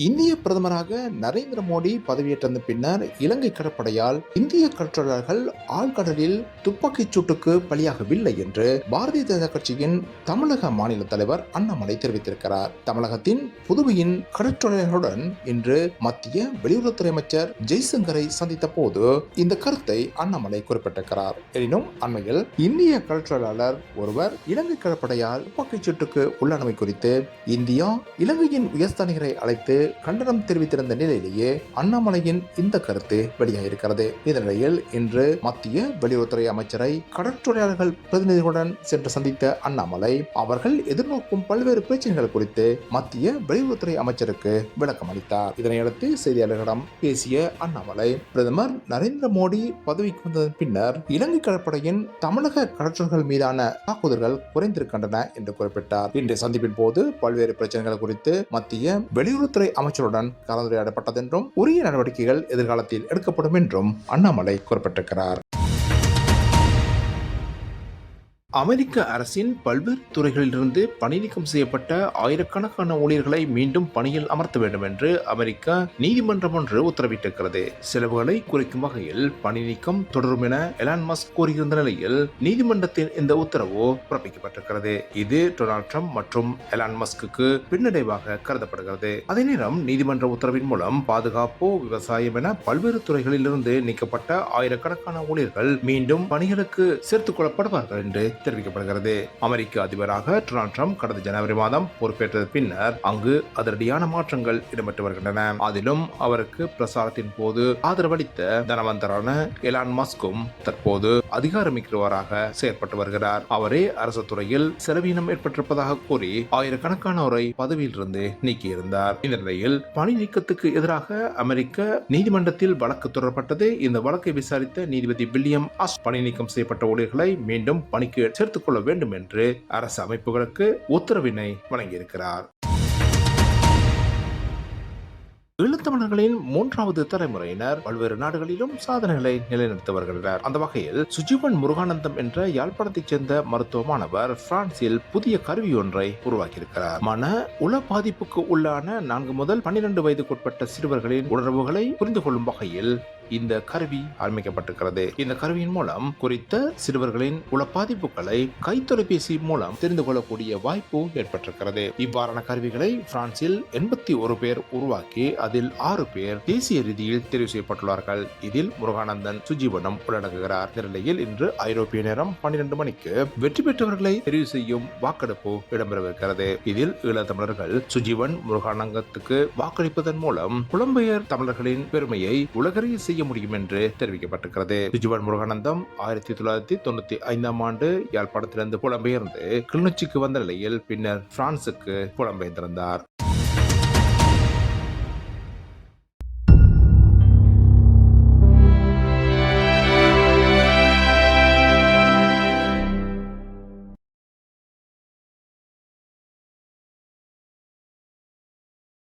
இந்திய பிரதமராக நரேந்திர மோடி பதவியேற்ற பின்னர் இலங்கை கடற்படையால் இந்திய கடற்றொழிலாளர்கள் ஆழ்கடலில் துப்பாக்கிச் சூட்டுக்கு பலியாகவில்லை என்று பாரதிய ஜனதா கட்சியின் தமிழக மாநில தலைவர் அண்ணாமலை தெரிவித்திருக்கிறார். தமிழகத்தின் புதுவையின் கடற்றொழிலாளர்களுடன் இன்று மத்திய வெளியுறவுத்துறை அமைச்சர் ஜெய்சங்கரை சந்தித்த போது இந்த கருத்தை அண்ணாமலை குறிப்பிட்டிருக்கிறார். எனினும் அண்மையில் இந்திய கடற்றொழிலாளர் ஒருவர் இலங்கை கடற்படையால் துப்பாக்கிச் சூட்டுக்கு உள்ளானமை குறித்து இந்தியா இலங்கையின் உயர்ஸ்தானிகரை அழைத்து கண்டனம் தெரிவித்திருந்த நிலையிலேயே அண்ணாமலையின் இந்த கருத்து வெளியாகியிருக்கிறது இதனிடையில் இன்று மத்திய வெளியுறவுத்துறை அமைச்சரை கடற்றொழிலாளர்கள் பிரதிநிதிகளுடன் சென்று சந்தித்த அண்ணாமலை அவர்கள் எதிர்நோக்கும் பல்வேறு பிரச்சனைகள் குறித்து மத்திய வெளியுறவுத்துறை அமைச்சருக்கு விளக்கம் அளித்தார். இதனையடுத்து செய்தியாளர்களிடம் பேசிய அண்ணாமலை பிரதமர் நரேந்திர மோடி பதவிக்கு வந்ததன் பின்னர் இலங்கை கடற்படையின் தமிழக கடற்றல்கள் மீதான தாக்குதல்கள் குறைந்திருக்கின்றன என்று குறிப்பிட்டார். இன்றைய சந்திப்பின் போது பல்வேறு பிரச்சனைகள் குறித்து மத்திய வெளியுறவுத்துறை அமைச்சருடன் கலந்துரையாடப்பட்டதென்றும் உரிய நடவடிக்கைகள் எதிர்காலத்தில் எடுக்கப்படும் என்றும் அண்ணாமலை குறிப்பிட்டிருக்கிறார். அமெரிக்க அரசின் பல்வேறு துறைகளிலிருந்து பணிநீக்கம் செய்யப்பட்ட ஆயிரக்கணக்கான ஊழியர்களை மீண்டும் பணியில் அமர்த்த வேண்டும் என்று அமெரிக்கா நீதிமன்றம் ஒன்று உத்தரவிட்டிருக்கிறது. செலவுகளை குறைக்கும் வகையில் பணிநீக்கம் தொடரும் என எலான் மஸ்க் கூறியிருந்த நிலையில் நீதிமன்றத்தின் இந்த உத்தரவு பிறப்பிக்கப்பட்டிருக்கிறது. இது டொனால்ட் ட்ரம்ப் மற்றும் எலான் மஸ்க்கு பின்னடைவாக கருதப்படுகிறது. அதே நேரம் நீதிமன்ற உத்தரவின் மூலம் பாதுகாப்பு விவசாயம் என பல்வேறு துறைகளிலிருந்து நீக்கப்பட்ட ஆயிரக்கணக்கான ஊழியர்கள் மீண்டும் பணிகளுக்கு சேர்த்துக் கொள்ளப்படுவார்கள் என்று தெரிவிக்கப்படுகிறது. அமெரிக்க அதிபராக டொனால்ட் ட்ரம்ப் கடந்த ஜனவரி மாதம் பொறுப்பேற்ற பின்னர் அங்கு அதிரடியான மாற்றங்கள் இடம்பெற்று வருகின்றன. அதிலும் அவருக்கு பிரசாரத்தின் போது ஆதரவளித்த தனவந்தரான எலான் மஸ்கும் தற்போது அதிகாரமிக்கிறவராக செயற்பட்டு வருகிறார். அவரே அரசு துறையில் செலவீனம் ஏற்பட்டிருப்பதாக கூறி ஆயிரக்கணக்கானோரை பதவியிலிருந்து நீக்கியிருந்தார். இந்த நிலையில் பணி நீக்கத்துக்கு எதிராக அமெரிக்க நீதிமன்றத்தில் வழக்கு தொடரப்பட்டது. இந்த வழக்கை விசாரித்த நீதிபதி வில்லியம் அஸ் பணி நீக்கம் செய்யப்பட்ட ஊழியர்களை மீண்டும் பணிக்கு சேர்த்துக் கொள்ள வேண்டும் என்று அரசு அமைப்புகளுக்கு உத்தரவினை வழங்கியிருக்கிறார். ஈழத்தமிழர்களின் மூன்றாவது தலைமுறையினர் பல்வேறு நாடுகளிலும் சாதனைகளை நிலைநிறுத்தி வருகின்றனர் அந்த வகையில் சுஜீவன் முருகானந்தம் என்ற யாழ்ப்பாணத்தைச் சேர்ந்த மருத்துவ மாணவர் பிரான்சில் புதிய கருவி ஒன்றை உருவாக்கியிருக்கிறார். மன உள பாதிப்புக்கு உள்ளான நான்கு முதல் பன்னிரண்டு வயதுக்குட்பட்ட சிறுவர்களின் உணர்வுகளை புரிந்து கொள்ளும் வகையில் இந்த கருவி ஆரம்பிக்கப்பட்டிருக்கிறது. இந்த கருவியின் மூலம் குறித்த சிறுவர்களின் உள பாதிப்புகளை கைத்தொலைபேசி மூலம் தெரிந்து கொள்ளக்கூடிய வாய்ப்பு ஏற்பட்டிருக்கிறது. இவ்வாறான கருவிகளை பிரான்சில் எண்பத்தி ஒரு பேர் உருவாக்கி அதில் ஆறு பேர் தேசிய ரீதியில் தெரிவு செய்யப்பட்டுள்ளார்கள். இதில் முருகானந்தன் சுஜீவனம் உள்ளடங்குகிறார். இந்த நிலையில் இன்று ஐரோப்பிய நேரம் பன்னிரண்டு மணிக்கு வெற்றி பெற்றவர்களை தெரிவு செய்யும் வாக்கெடுப்பு இடம்பெறவிருக்கிறது. இதில் ஈழத்தமிழர்கள் சுஜீவன் முருகானந்தத்துக்கு வாக்களிப்பதன் மூலம் புலம்பெயர் தமிழர்களின் பெருமையை உலகறிய செய்ய முடியும் என்று தெரிவிக்கப்பட்டிருக்கிறது. ரிஜுவன் முருகானந்தம் ஆயிரத்தி தொள்ளாயிரத்தி தொண்ணூத்தி ஐந்தாம் ஆண்டு யாழ்ப்பாணத்திலிருந்து புலம்பெயர்ந்து கிளிநொச்சிக்கு வந்த நிலையில் பின்னர் பிரான்சுக்கு புலம்பெயர்ந்திருந்தார்.